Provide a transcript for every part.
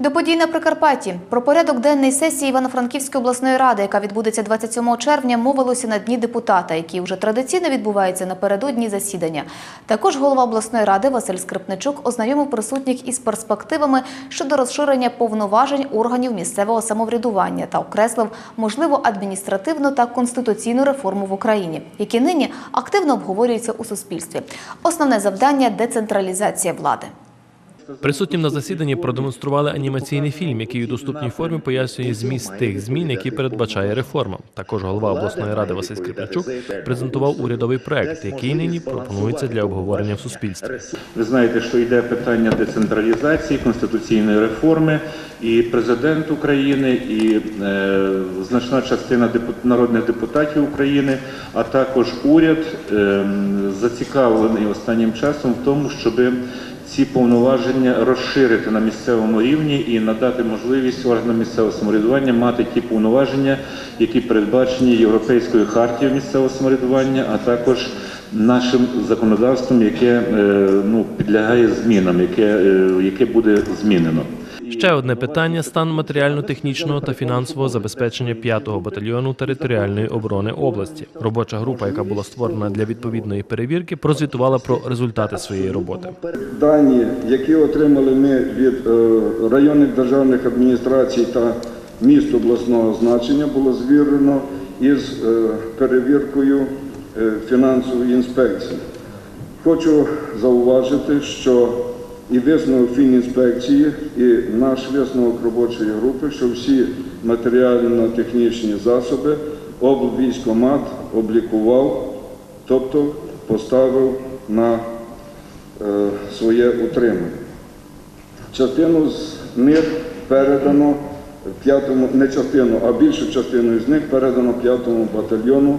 До подій на Прикарпатті про порядок денний сесії Івано-Франківської обласної ради, яка відбудеться 27 червня, мовилося на дні депутата, які вже традиційно відбуваються напередодні засідання. Також голова обласної ради Василь Скрипничук ознайомив присутніх із перспективами щодо розширення повноважень органів місцевого самоврядування та окреслив можливу адміністративну та конституційну реформу в Україні, які нині активно обговорюються у суспільстві. Основне завдання децентралізація влади. Присутнім на засіданні продемонстрували анімаційний фільм, який у доступній формі пояснює зміст тих змін, які передбачає реформа. Також голова обласної ради Василь Скрипничук презентував урядовий проект, який нині пропонується для обговорення в суспільстві. Ви знаєте, що йде питання децентралізації, конституційної реформи, і президент України, і е, значна частина народних депутатів України, а також уряд е, зацікавлений останнім часом в тому, щоб ці повноваження розширити на місцевому рівні і надати можливість органам місцевого самоврядування мати ті повноваження, які передбачені Європейською хартією місцевого самоврядування, а також нашим законодавством, яке е, ну, підлягає змінам, яке, е, яке буде змінено. Ще одне питання стан матеріально-технічного та фінансового забезпечення 5-го батальйону територіальної оборони області. Робоча група, яка була створена для відповідної перевірки, прозвітувала про результати своєї роботи. Дані, які отримали ми від е, районних державних адміністрацій та міст обласного значення, було звірено із е, перевіркою е, фінансової інспекції. Хочу зауважити, що і висновок фінінспекції, і наш висновок робочої групи, що всі матеріально-технічні засоби облвійськомат облікував, тобто поставив на е, своє утримання. Частину з них передано п'ятому, не частину, а більшу частину з них передано п'ятому батальйону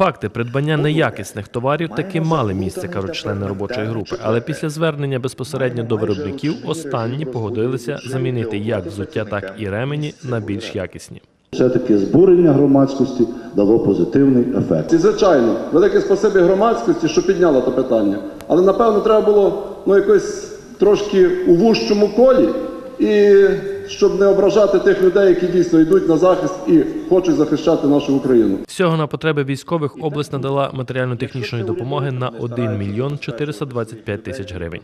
Факти придбання неякісних товарів таки мали місце, кажуть члени робочої групи. Але після звернення безпосередньо до виробників останні погодилися замінити як взуття, так і ремені на більш якісні. Все-таки збурення громадськості дало позитивний ефект. І, звичайно, велике спасибі громадськості, що підняла це питання. Але напевно треба було ну, якось трошки у вужчому колі, і щоб не ображати тих людей, які дійсно йдуть на захист і хочуть захищати нашу Україну. Всього на потреби військових область надала матеріально-технічної допомоги на 1 мільйон 425 тисяч гривень.